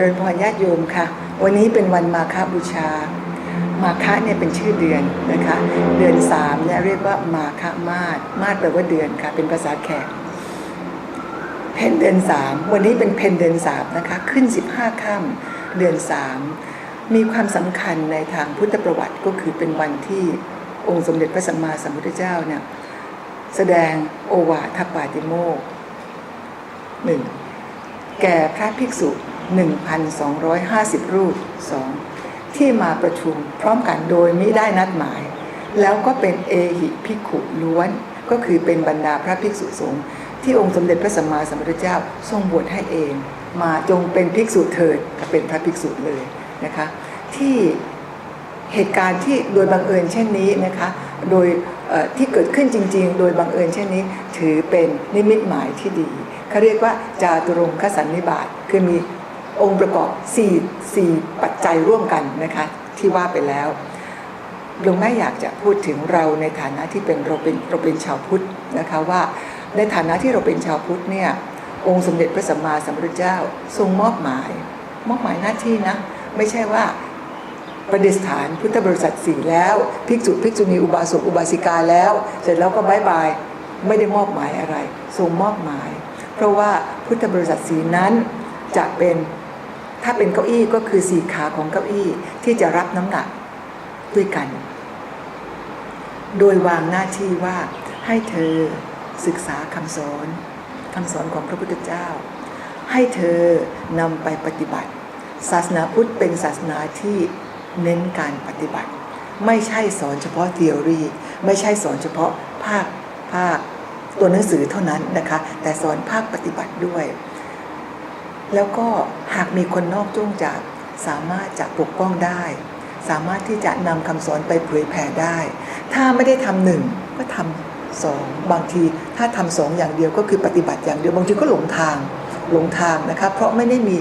จริญพรญาติโยมค่ะ วันนี้เป็นวันมาฆบูชา มาฆะเนี่ยเป็นชื่อเดือนนะคะ เดือนสามเนี่ยเรียกว่ามาฆมาศมาศแปลว่าเดือนค่ะ เป็นภาษาแขก เพนเดือนสามวันนี้เป็นเพนเดือนสามนะคะ ขึ้น15ค่ำเดือนสามมีความสำคัญในทางพุทธประวัติก็คือเป็นวันที่องค์สมเด็จพระสัมมาสัมพุทธเจ้าเนี่ยแสดงโอวาทปาติโมกหนึ่งแก่พระภิกษุ 1,250 รูปสองที่มาประชุมพร้อมกันโดยไม่ได้นัดหมาย แล้วก็เป็นเอหิภิกขุล้วน ก็คือเป็นบรรดาพระภิกษุสงฆ์ที่องค์สมเด็จพระสัมมาสัมพุทธเจ้าทรงบวชให้เอง มาจงเป็นภิกษุเถิดก็เป็นพระภิกษุเลยนะคะ ที่เหตุการณ์ที่โดยบังเอิญเช่นนี้นะคะ โดยที่เกิดขึ้นจริง ๆ โดยบังเอิญเช่นนี้ ถือเป็นนิมิตหมายที่ดีเขาเรียกว่าจาตุรงคสันนิบาตคือมี องค์ประกอบ4 4ปัจจัยร่วมกันนะคะที่ว่าไปแล้วหลวงแม่อยากจะพูดถึงเราในฐานะที่เป็นเราเป็นเราเป็นชาวพุทธนะคะว่าในฐานะที่เราเป็นชาวพุทธเนี่ยองค์สมเด็จพระสัมมาสัมพุทธเจ้าทรงมอบหมาย มอบหมายหน้าที่นะไม่ใช่ว่าประดิษฐานพุทธบริษัทสี่แล้วภิกษุภิกษุณีอุบาสกอุบาสิกาแล้ว เสร็จแล้วก็บายบายไม่ได้มอบหมายอะไร ทรงมอบหมาย เพราะว่าพุทธบริษัทสีนั้นจะเป็น ถ้าเป็นเก้าอี้ก็คือสี่ขาของเก้าอี้ที่จะรับน้ำหนักด้วยกัน โดยวางหน้าที่ว่าให้เธอศึกษาคำสอนคำสอนของพระพุทธเจ้า ให้เธอนำไปปฏิบัติ ศาสนาพุทธเป็นศาสนาที่เน้นการปฏิบัติ ไม่ใช่สอนเฉพาะทฤษฎีไม่ใช่สอนเฉพาะภาคภาคตัวหนังสือเท่านั้นนะคะ แต่สอนภาคปฏิบัติด้วย แล้วก็หากมีคนนอกจ้วงจับสามารถจะปกป้องได้ สามารถที่จะนำคำสอนไปเผยแผ่ได้ ถ้าไม่ได้ทำหนึ่งก็ทำสองบางทีถ้าทำสองอย่างเดียวก็คือปฏิบัติอย่างเดียวบางทีก็หลงทางหลงทางนะคะเพราะไม่ได้มี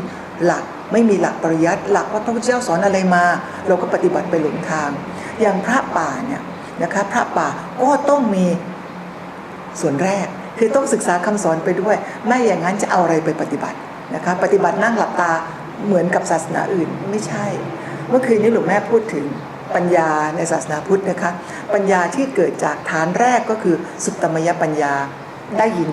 หลักไม่มีหลักปริยัติหลักว่าพระพุทธเจ้าสอนอะไรมา เราก็ปฏิบัติไปหลงทาง อย่างพระป่าเนี่ยนะคะพระป่าก็ต้องมีส่วนแรกคือต้องศึกษาคำสอนไปด้วย ไม่อย่างนั้นจะเอาอะไรไปปฏิบัติ นะคะปฏิบัตินั่งหลับตาเหมือนกับศาสนาอื่นไม่ใช่ เมื่อคืนนี้หลวงแม่พูดถึงปัญญาในศาสนาพุทธนะคะปัญญาที่เกิดจากฐานแรกก็คือสุตตมยปัญญาได้ยิน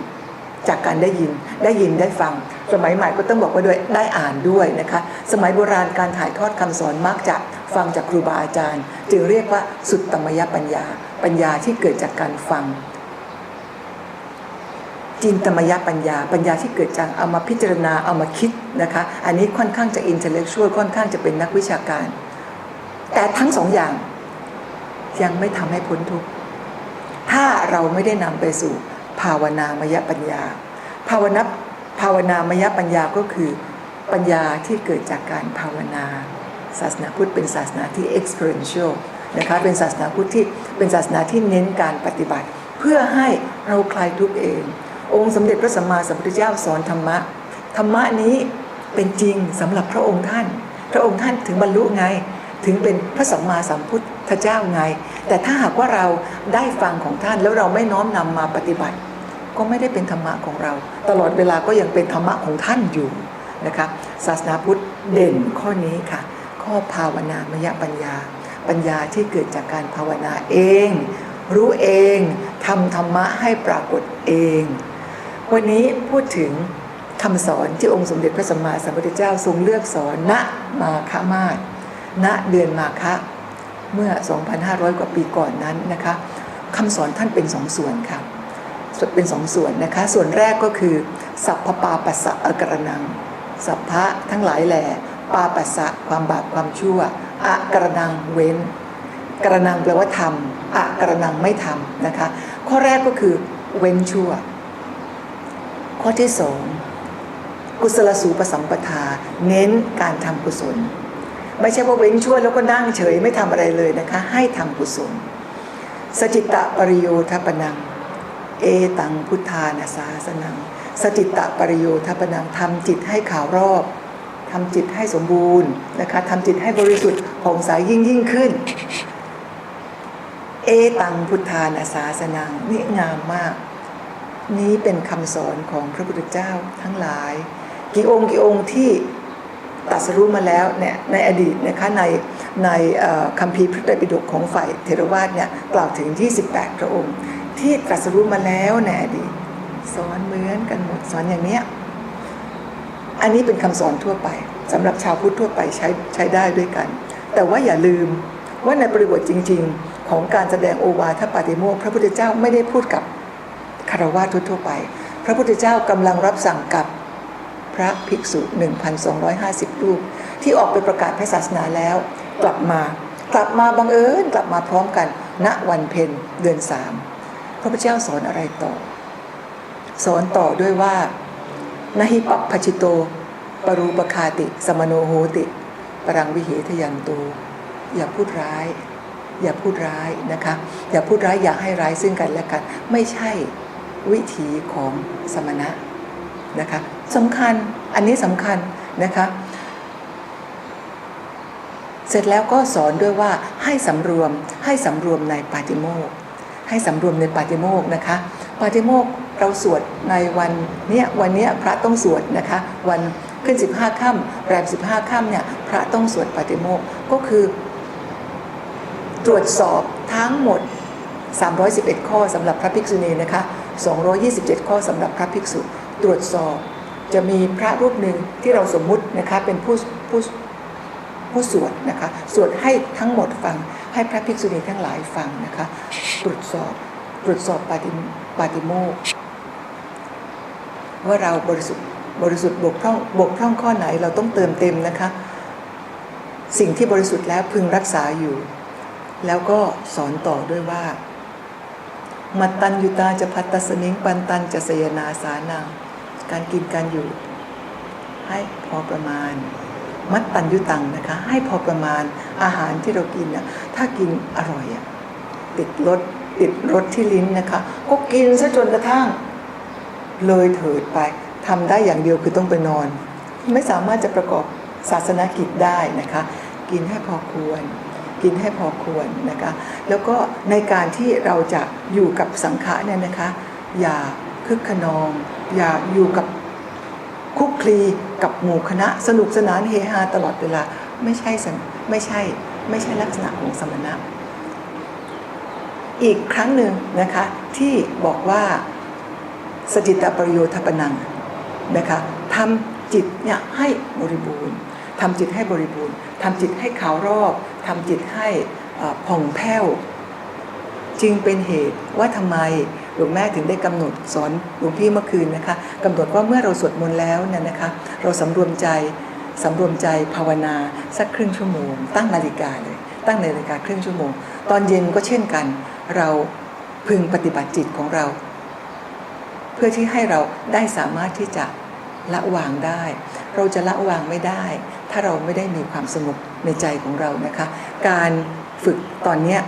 จากการได้ยินได้ยินได้ฟัง สมัยใหม่ก็ต้องบอกว่าด้วยได้อ่านด้วยนะคะสมัยโบราณการถ่ายทอดคำสอนมักจะฟังจากครูบาอาจารย์ จึงเรียกว่าสุตตมยปัญญา ปัญญาที่เกิดจากการฟัง จินตมยปัญญา ปัญญาที่เกิดจากเอามาพิจารณาเอามาคิดนะคะ อันนี้ค่อนข้างจะอินเทลเล็กชวลค่อนข้างจะเป็นนักวิชาการ แต่ทั้งสองอย่างยังไม่ทำให้พ้นทุกข์ถ้าเราไม่ได้นำไปสู่ ภาวนามยปัญญา ภาวนาภาวนามยปัญญาก็คือปัญญาที่เกิดจากการภาวนา ศาสนาพุทธเป็นศาสนาที่ experiential นะคะเป็นศาสนาพุทธที่เป็นศาสนาที่เน้นการปฏิบัติ เพื่อให้เราคลายทุกข์เอง องค์สมเด็จพระสัมมาสัมพุทธเจ้าสอนธรรมะ ธรรมะนี้เป็นจริงสำหรับพระองค์ท่าน พระองค์ท่านถึงบรรลุไง ถึงเป็นพระสัมมาสัมพุทธเจ้าไง แต่ถ้าหากว่าเราได้ฟังของท่านแล้วเราไม่น้อมนำมาปฏิบัติ ก็ไม่ได้เป็นธรรมะของเรา ตลอดเวลาก็ยังเป็นธรรมะของท่านอยู่นะคะศาสนาพุทธเด่นข้อนี้ค่ะ ข้อภาวนามยปัญญา ปัญญาที่เกิดจากการภาวนาเอง รู้เองทำธรรมะให้ปรากฏเอง วันนี้พูดถึงคำสอนที่องค์สมเด็จพระสัมมาสัมพุทธเจ้าทรงเลือกสอนณมาคมาศณเดือนมาคะเมื่อ 2,500 กว่าปีก่อนนั้นนะคะคำสอนท่านเป็นสองส่วนค่ะเป็นสองส่วนนะคะ ส่วนแรกก็คือ สัพพปาปัสสะอกรนัง สัพพะทั้งหลายแหล่ปาปัสสะความบาปความชั่วอกรนังเว้น กรนังแปลว่าทำอกรนังไม่ทำนะคะ ข้อแรกก็คือเว้นชั่ว ข้อที่สองกุศลสูปสัมปทา เน้นการทำกุศล ไม่ใช่ว่าเว้นชั่วแล้วก็นั่งเฉยไม่ทำอะไรเลยนะคะ ให้ทำกุศล สจิตตปริโยทปนัง เอตังพุทธานาสาสนัง สจิตตปริโยทปนังทำจิตให้ข่าวรอบทำจิตให้สมบูรณ์นะคะทำจิตให้บริสุทธิ์ผ่องใสยิ่งยิ่งขึ้น เอตังพุทธานาสาสนังนี่งามมาก นี้เป็นคำสอนของพระพุทธเจ้าทั้งหลาย กี่องค์กี่องค์ที่ตรัสรู้มาแล้วเนี่ยในอดีตนะคะในในคัมภีร์พระไตรปิฎกของฝ่ายเทรวาสเนี่ยกล่าวถึง 28 พระองค์ ที่ตรัสรู้มาแล้วในอดีตสอนเหมือนกันหมดสอนอย่างเนี้ยอันนี้เป็นคำสอนทั่วไปสำหรับชาวพุทธทั่วไปใช้ใช้ได้ด้วยกัน แต่ว่าอย่าลืมว่าในบริบทจริง ๆ ของการแสดงโอวาทปาติโมกพระพุทธเจ้าไม่ได้พูดกับ คารวะทั่วไป พระพุทธเจ้ากำลังรับสั่งกับพระภิกษุ 1,250 รูป ที่ออกไปประกาศพระศาสนาแล้ว กลับมากลับมาบังเอิญกลับมาพร้อมกัน ณวันเพ็ญเดือนสามพระพุทธเจ้าสอนอะไรต่อ สอนต่อด้วยว่านาหิปัปพชิโต ปรูปคาติ สมโนโหติ ปรังวิเหทยันโตอย่าพูดร้าย อย่าพูดร้ายนะคะ อย่าพูดร้ายอย่าให้ร้ายซึ่งกันและกัน ไม่ใช่ วิถีของสมณะนะคะสำคัญอันนี้สำคัญนะคะเสร็จแล้วก็สอนด้วยว่าให้สำรวมให้สำรวมในปาติโมกให้สำรวมในปาติโมกนะคะปาติโมกเราสวดในวันเนี้ยวันเนี้ยพระต้องสวดนะคะวันขึ้น 15ค่ำแรม15ค่ำเนี่ยพระต้องสวดปาติโมกก็คือ ตรวจสอบทั้งหมด 311 ข้อสำหรับพระภิกษุณีนะคะ 227 ข้อสำหรับพระภิกษุ ตรวจสอบจะมีพระรูปหนึ่งที่เราสมมุตินะคะเป็นผู้ผู้ผู้สวดนะคะสวดให้ทั้งหมดฟัง ให้พระภิกษุณีทั้งหลายฟังนะคะตรวจสอบตรวจสอบปาติปาติโมกว่าเราบริสุทธิ์บริสุทธิ์บกพร่องบกพร่องข้อไหนเราต้องเติมเต็มนะคะ สิ่งที่บริสุทธิ์แล้วพึงรักษาอยู่ แล้วก็สอนต่อด้วยว่า มัตตัญยุตาจะพัตตสนิงปันตันจะเสยนาสานังการกินการอยู่ ให้พอประมาณ มัตตัญยุตังนะคะ ให้พอประมาณอาหารที่เรากินนะถ้ากินอร่อยอะติดรสติดรสที่ลิ้นนะคะ ก็กินซะจนกระทั่ง เลยเถิดไปทำได้อย่างเดียวคือต้องไปนอน ไม่สามารถจะประกอบศาสนกิจได้นะคะ กินให้พอควร กินให้พอควรนะคะ แล้วก็ในการที่เราจะอยู่กับสังฆะเนี่ยนะคะ อย่าคึกขนอง อย่าอยู่กับคุกคลีกับหมู่คณะสนุกสนานเฮฮาตลอดเวลาไม่ใช่สันไม่ใช่ไม่ใช่ลักษณะของสมณะ อีกครั้งหนึ่งนะคะที่บอกว่าสจิตปรโยทปนังนะคะทำจิตเนี่ยให้บริบูรณ์ทำจิตให้บริบูรณ์ ทำจิตให้ขาวรอบทำจิตให้ผ่องแผ้วจึงเป็นเหตุว่าทำไมหลวงแม่ถึงได้กำหนดสอนหลวงพี่เมื่อคืนนะคะกำหนดว่าเมื่อเราสวดมนต์แล้วเนี่ยนะคะ เราสำรวมใจสำรวมใจภาวนาสักครึ่งชั่วโมง ตั้งนาฬิกาเลย ตั้งนาฬิกาครึ่งชั่วโมง ตอนเย็นก็เช่นกัน เราพึงปฏิบัติจิตของเรา เพื่อที่ให้เราได้สามารถที่จะละวางได้ เราจะละวางไม่ได้ ถ้าเราไม่ได้มีความสงบในใจของเรานะคะ การฝึกตอนนี้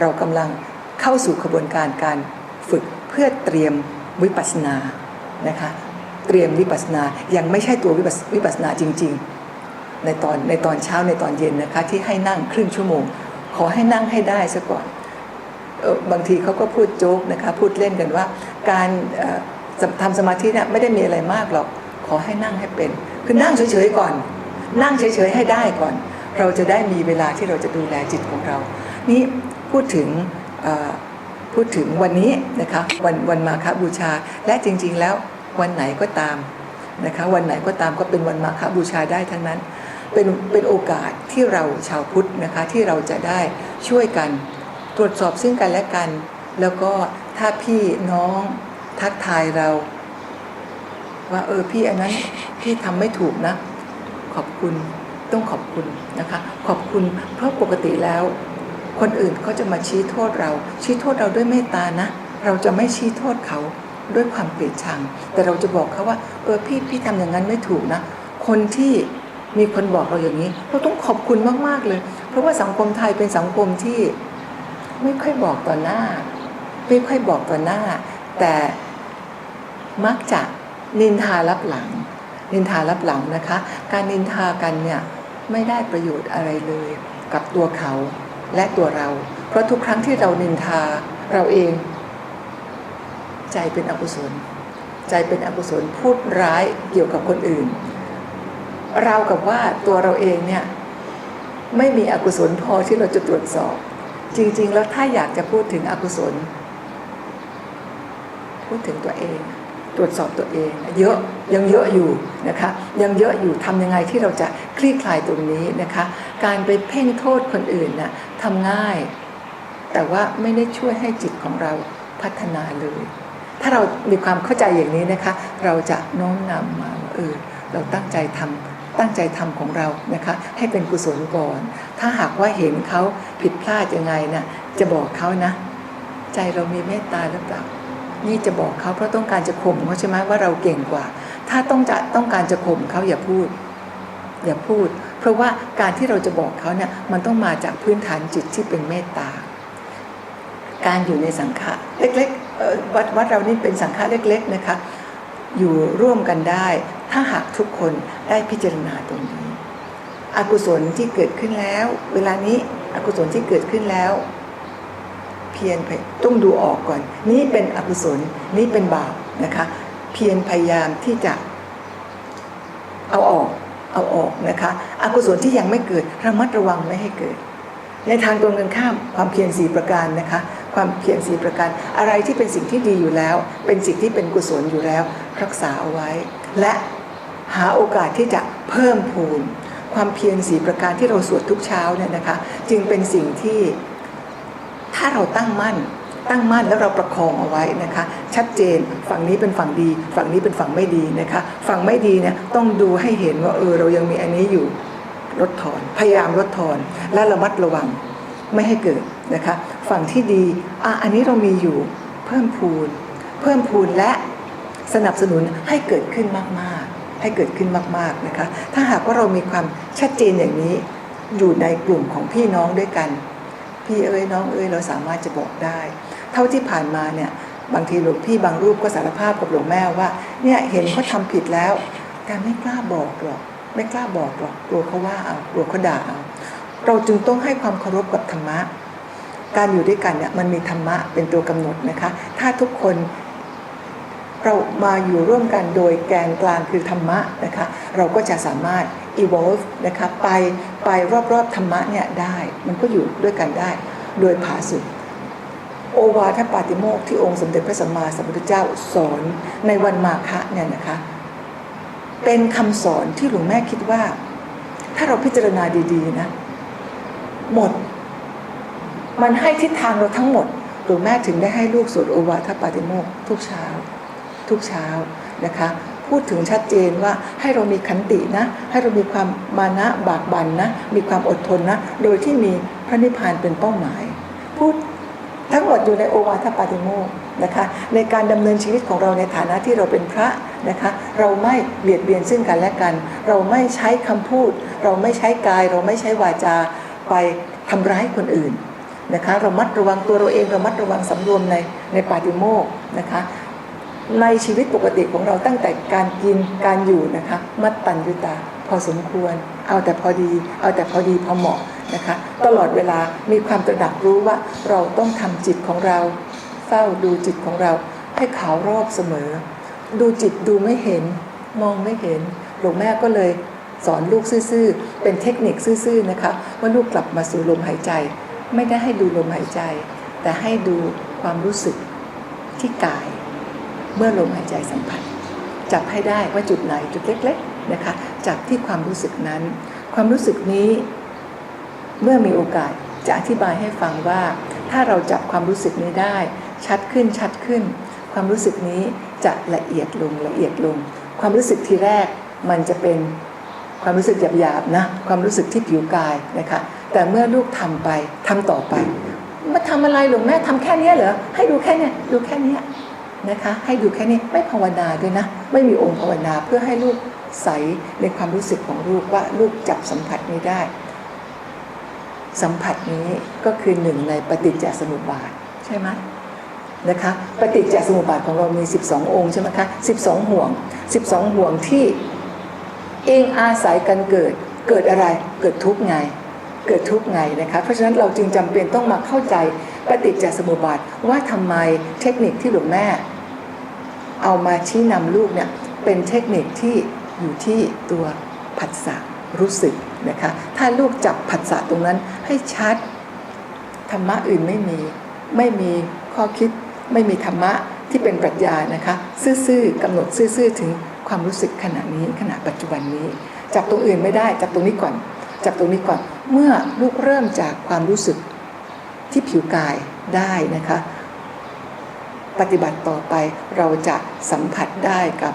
เรากำลังเข้าสู่กระบวนการการฝึกเพื่อเตรียมวิปัสสนานะคะเตรียมวิปัสสนายังไม่ใช่ตัววิปัสสนาจริง ๆ ในตอนในตอนเช้าในตอนเย็นนะคะที่ให้นั่งครึ่งชั่วโมง ขอให้นั่งให้ได้ซะก่อนออบางทีเขาก็พูดโจ๊กนะคะพูดเล่นกันว่า การทำสมาธิเนี่ยไม่ได้มีอะไรมากหรอกขอให้นั่งให้เป็น คือนั่งเฉยๆก่อน นั่งเฉยๆให้ได้ก่อน เราจะได้มีเวลาที่เราจะดูแลจิตของเรา นี่พูดถึงพูดถึงวันนี้นะคะวันวันมาฆบูชา และจริงๆแล้ววันไหนก็ตามนะคะวันไหนก็ตามก็เป็นวันมาฆบูชาได้ทั้งนั้น เป็นเป็นโอกาสที่เราชาวพุทธนะคะที่เราจะได้ช่วยกันตรวจสอบซึ่งกันและกัน แล้วก็ถ้าพี่น้องทักทายเรา ว่าเออพี่อันนั้นพี่ทำไม่ถูกนะ ขอบคุณต้องขอบคุณนะคะ ขอบคุณเพราะปกติแล้ว คนอื่นเขาจะมาชี้โทษเรา ชี้โทษเราด้วยเมตตานะ เราจะไม่ชี้โทษเขาด้วยความเกลียดชัง แต่เราจะบอกเขาว่า เออพี่พี่ทำอย่างนั้นไม่ถูกนะ คนที่มีคนบอกเราอย่างนี้เราต้องขอบคุณมากๆเลย เพราะว่าสังคมไทยเป็นสังคมที่ไม่ค่อยบอกต่อหน้า ไม่ค่อยบอกต่อหน้า แต่มักจะนินทารับหลัง นินทารับหลังนะคะ การนินทากันเนี่ยไม่ได้ประโยชน์อะไรเลย กับตัวเขาและตัวเรา เพราะทุกครั้งที่เรานินทาเราเอง ใจเป็นอกุศล ใจเป็นอกุศลพูดร้ายเกี่ยวกับคนอื่น เรากับว่าตัวเราเองเนี่ยไม่มีอกุศลพอที่เราจะตรวจสอบ จริง ๆ แล้วถ้าอยากจะพูดถึงอกุศล พูดถึงตัวเอง ตรวจสอบตัวเองเยอะยังเยอะอยู่นะคะยังเยอะอยู่ทำยังไงที่เราจะคลี่คลายตรงนี้นะคะ การไปเพ่งโทษคนอื่นน่ะทำง่าย แต่ว่าไม่ได้ช่วยให้จิตของเราพัฒนาเลย ถ้าเรามีความเข้าใจอย่างนี้นะคะ เราจะโน้มนำมาเออเราตั้งใจทำตั้งใจทำของเรานะคะให้เป็นกุศลก่อน ถ้าหากว่าเห็นเขาผิดพลาดยังไงน่ะจะบอกเขานะ ใจเรามีเมตตาหรือเปล่า นี่จะบอกเขาเพราะต้องการจะข่มเขาใช่ไหมว่าเราเก่งกว่า ถ้าต้องจะต้องการจะข่มเขาอย่าพูด อย่าพูด เพราะว่าการที่เราจะบอกเขาเนี่ยมันต้องมาจากพื้นฐานจิตที่เป็นเมตตา การอยู่ในสังฆะเล็กๆวัดวัดเรานี่เป็นสังฆะเล็ก ๆนะคะ อยู่ร่วมกันได้ ถ้าหากทุกคนได้พิจารณาตรงนี้อกุศลที่เกิดขึ้นแล้ว เวลานี้อกุศลที่เกิดขึ้นแล้ว พียรต้องดูออกก่อน นี่เป็นอกุศลนี่เป็นบาปนะคะ เพียรพยายามที่จะเอาออกเอาออกนะคะอกุศลที่ยังไม่เกิดระมัดระวังไม่ให้เกิด ในทางตรงกันข้ามความเพียรสีประการนะคะ ความเพียรสีประการ อะไรที่เป็นสิ่งที่ดีอยู่แล้ว เป็นสิ่งที่เป็นกุศลอยู่แล้ว รักษาเอาไว้ และหาโอกาสที่จะเพิ่มพูน ความเพียรสีประการที่เราสวดทุกเช้าเนี่ยนะคะ จึงเป็นสิ่งที่ ถ้าเราตั้งมั่น ตั้งมั่นแล้วเราประคองเอาไว้นะคะ ชัดเจนฝั่งนี้เป็นฝั่งดี ฝั่งนี้เป็นฝั่งไม่ดีนะคะ ฝั่งไม่ดีเนี่ยต้องดูให้เห็นว่าเออเรายังมีอันนี้อยู่ลดทอน พยายามลดทอนและระมัดระวังไม่ให้เกิดนะคะ ฝั่งที่ดีอะอันนี้เรามีอยู่เพิ่มพูน เพิ่มพูนและสนับสนุนให้เกิดขึ้นมากๆ ให้เกิดขึ้นมากๆนะคะ ถ้าหากว่าเรามีความชัดเจนอย่างนี้อยู่ในกลุ่มของพี่น้องด้วยกัน พี่เอ้ยน้องเอ้ยเราสามารถจะบอกได้ เท่าที่ผ่านมาเนี่ยบางทีหลวงพี่บางรูปก็สารภาพกับหลวงแม่ว่าเนี่ยเห็นเขาทำผิดแล้ว แต่ไม่กล้าบอกหรอกไม่กล้าบอกหรอกกลัวเขาว่าเอากลัวเขาด่าเอาเราจึงต้องให้ความเคารพกับธรรมะ การอยู่ด้วยกันเนี่ยมันมีธรรมะเป็นตัวกำหนดนะคะ ถ้าทุกคน เรามาอยู่ร่วมกันโดยแกนกลางคือธรรมะนะคะ เราก็จะสามารถ evolve นะคะไปไปรอบๆธรรมะเนี่ยได้ มันก็อยู่ด้วยกันได้ โดยผาสุดโอวาทปาติโมกที่องค์สมเด็จพระสัมมาสัมพุทธเจ้าสอนในวันมาฆะเนี่ยนะคะ เป็นคำสอนที่หลวงแม่คิดว่า ถ้าเราพิจารณาดีๆนะหมด มันให้ทิศทางเราทั้งหมดหลวงแม่ถึงได้ให้ลูกสวดโอวาทปาติโมกทุกเช้า ทุกเช้านะคะพูดถึงชัดเจนว่าให้เรามีขันตินะ ให้เรามีความมานะบากบันนะ มีความอดทนนะ โดยที่มีพระนิพพานเป็นเป้าหมาย พูดทั้งหมดอยู่ในโอวาทปาติโมกนะคะในการดำเนินชีวิตของเราในฐานะที่เราเป็นพระนะคะเราไม่เบียดเบียนซึ่งกันและกัน เราไม่ใช้คำพูด เราไม่ใช้กาย เราไม่ใช้วาจาไปทำร้ายคนอื่นนะคะเรามัดระวังตัวเราเองเรามัดระวังสำรวมในในปาติโมกนะคะ ในชีวิตปกติของเราตั้งแต่การกินการอยู่นะคะมัดตันยุตา พอสมควร เอาแต่พอดี เอาแต่พอดีพอเหมาะนะคะ ตลอดเวลามีความตระหนักรู้ว่าเราต้องทำจิตของเรา เฝ้าดูจิตของเรา ให้ขาวรอบเสมอ ดูจิตดูไม่เห็น มองไม่เห็นหลวงแม่ก็เลยสอนลูกซื่อๆ เป็นเทคนิคซื่อๆนะคะว่าลูกกลับมาสู่ลมหายใจ ไม่ได้ให้ดูลมหายใจ แต่ให้ดูความรู้สึกที่กาย เมื่อลมหายใจสัมผัส จับให้ได้ว่าจุดไหนจุดเล็กๆนะคะจับที่ความรู้สึกนั้น ความรู้สึกนี้เมื่อมีโอกาสจะอธิบายให้ฟังว่า ถ้าเราจับความรู้สึกนี้ได้ ชัดขึ้นชัดขึ้น ความรู้สึกนี้จะละเอียดลงละเอียดลง ความรู้สึกทีแรกมันจะเป็นความรู้สึกหยาบๆนะความรู้สึกที่ผิวกายนะคะแต่เมื่อลูกทำไปทำต่อไปมาทำอะไรหลวงแม่ทำแค่เนี้ยเหรอให้ดูแค่เนี้ยดูแค่เนี้ย นะคะ ให้ดูแค่นี้ไม่ภาวนาด้วยนะ ไม่มีองค์ภาวนาเพื่อให้ลูกใสในความรู้สึกของลูกว่าลูกจับสัมผัสนี้ได้ สัมผัสนี้ก็คือหนึ่งในปฏิจจสมุปบาทใช่ไหมนะคะปฏิจจสมุปบาทของเรามี 12 องค์ใช่ไหมคะ 12 ห่วง 12 ห่วงที่เองอาศัยกันเกิดเกิดอะไรเกิดทุกข์ไง เกิดทุกข์ไงนะคะเพราะฉะนั้นเราจึงจำเป็นต้องมาเข้าใจปฏิจจสมุปบาทว่าทำไมเทคนิคที่หลวงแม่ เอามาชี้นำลูกเนี่ยเป็นเทคนิคที่อยู่ที่ตัวผัสสะรู้สึกนะคะถ้าลูกจับผัสสะตรงนั้นให้ชัดธรรมะอื่นไม่มี ไม่มีข้อคิด ไม่มีธรรมะที่เป็นปรัชญานะคะ ซื่อๆกำหนดซื่อๆถึงความรู้สึกขณะนี้ขณะปัจจุบันนี้ จับตรงอื่นไม่ได้จับตรงนี้ก่อน จับตรงนี้ก่อนเมื่อลูกเริ่มจากความรู้สึกที่ผิวกายได้นะคะ ปฏิบัติต่อไปเราจะสัมผัสได้กับ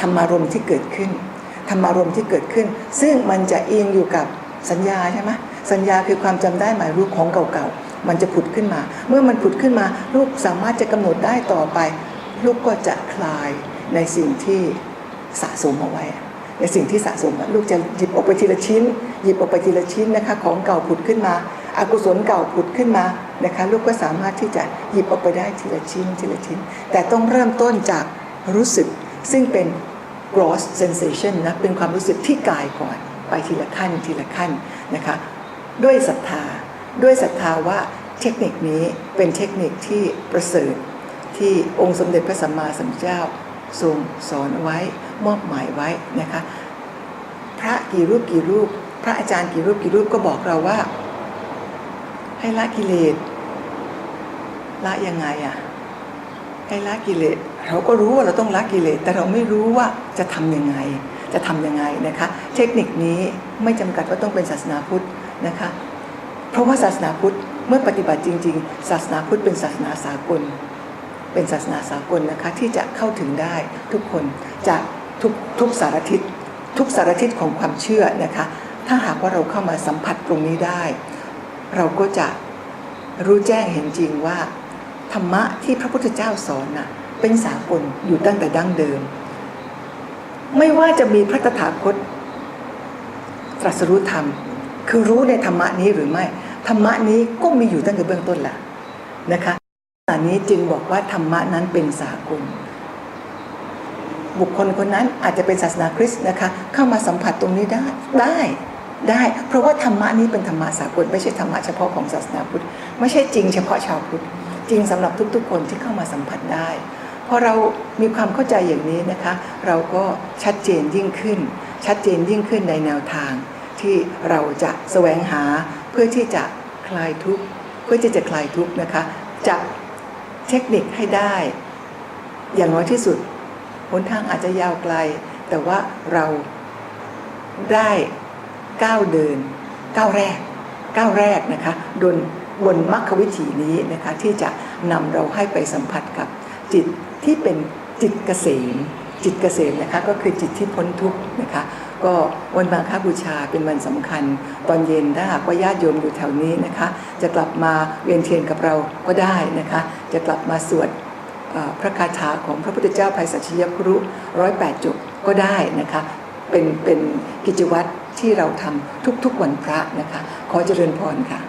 ธรรมารมณ์ที่เกิดขึ้น ธรรมารมณ์ที่เกิดขึ้น ซึ่งมันจะอิงอยู่กับสัญญาใช่ไหมสัญญาคือความจำได้หมายรู้ของเก่าๆ มันจะผุดขึ้นมา เมื่อมันผุดขึ้นมา ลูกสามารถจะกำหนดได้ต่อไป ลูกก็จะคลายในสิ่งที่สะสมเอาไว้ ในสิ่งที่สะสมลูกจะหยิบออกไปทีละชิ้น หยิบออกไปทีละชิ้นนะคะของเก่าผุดขึ้นมาอากุศลเก่าผุดขึ้นมานะคะลูกก็สามารถที่จะหยิบออกไปได้ทีละชิ้นทีละชิ้น แต่ต้องเริ่มต้นจากรู้สึกซึ่งเป็น gross sensation นะเป็นความรู้สึกที่กายก่อนไปทีละขั้นทีละขั้นนะคะด้วยศรัทธา ด้วยศรัทธาว่าเทคนิคนี้เป็นเทคนิคที่ประเสริฐที่องค์สมเด็จพระสัมมาสัมพุทธเจ้า ทรงสอนไว้มอบหมายไว้นะคะพระกี่รูปกี่รูป พระอาจารย์กี่รูปกี่รูปก็บอกเราว่า ให้ละกิเลสละยังไงอะให้ละกิเลสเราก็รู้ว่าเราต้องละกิเลสแต่เราไม่รู้ว่าจะทำยังไง จะทำยังไงนะคะ เทคนิคนี้ไม่จำกัดว่าต้องเป็นศาสนาพุทธนะคะเพราะว่าศาสนาพุทธเมื่อปฏิบัติจริง ๆ ศาสนาพุทธเป็นศาสนาสากล เป็นศาสนาสากลนะคะที่จะเข้าถึงได้ทุกคนจากทุกทุกสารทิศทุกสารทิศของความเชื่อนะคะ ถ้าหากว่าเราเข้ามาสัมผัสตรงนี้ได้ เราก็จะรู้แจ้งเห็นจริงว่า ธรรมะที่พระพุทธเจ้าสอนน่ะเป็นสากลอยู่ตั้งแต่ดั้งเดิม ไม่ว่าจะมีพระตถาคตตรัสรู้ธรรม คือรู้ในธรรมะนี้หรือไม่ ธรรมะนี้ก็มีอยู่ตั้งแต่เบื้องต้นแหละนะคะ อันนี้จึงบอกว่าธรรมะนั้นเป็นสากล บุคคลคนนั้นอาจจะเป็นศาสนาคริสต์นะคะ เข้ามาสัมผัสตรงนี้ได้ได้ได้ เพราะว่าธรรมะนี้เป็นธรรมะสากล ไม่ใช่ธรรมะเฉพาะของศาสนาพุทธไม่ใช่จริงเฉพาะชาวพุทธจริงสำหรับทุก ๆ คนที่เข้ามาสัมผัสได้พอเรามีความเข้าใจอย่างนี้นะคะ เราก็ชัดเจนยิ่งขึ้น ชัดเจนยิ่งขึ้นในแนวทาง ที่เราจะแสวงหาเพื่อที่จะคลายทุกข์เพื่อที่จะคลายทุกข์นะคะจะ เทคนิคให้ได้ อย่างน้อยที่สุดหนทางอาจจะยาวไกล แต่ว่าเราได้ก้าวเดินก้าวแรกก้าวแรกนะคะบนบนมรรควิถีนี้นะคะที่จะนำเราให้ไปสัมผัสกับจิตที่เป็นจิตเกษมจิตเกษมนะคะก็คือจิตที่พ้นทุกข์นะคะก็วันมาฆบูชาเป็นวันสำคัญ ตอนเย็นถ้าหากว่าญาติโยมอยู่แถวนี้นะคะ จะกลับมาเวียนเทียนกับเราก็ได้นะคะ จะกลับมาสวดพระคาถาของพระพุทธเจ้าภัยสัชยครุร้อยแปดจบก็ได้นะคะ เป็นเป็นกิจวัตรที่เราทำทุกๆวันพระนะคะ ขอเจริญพรค่ะ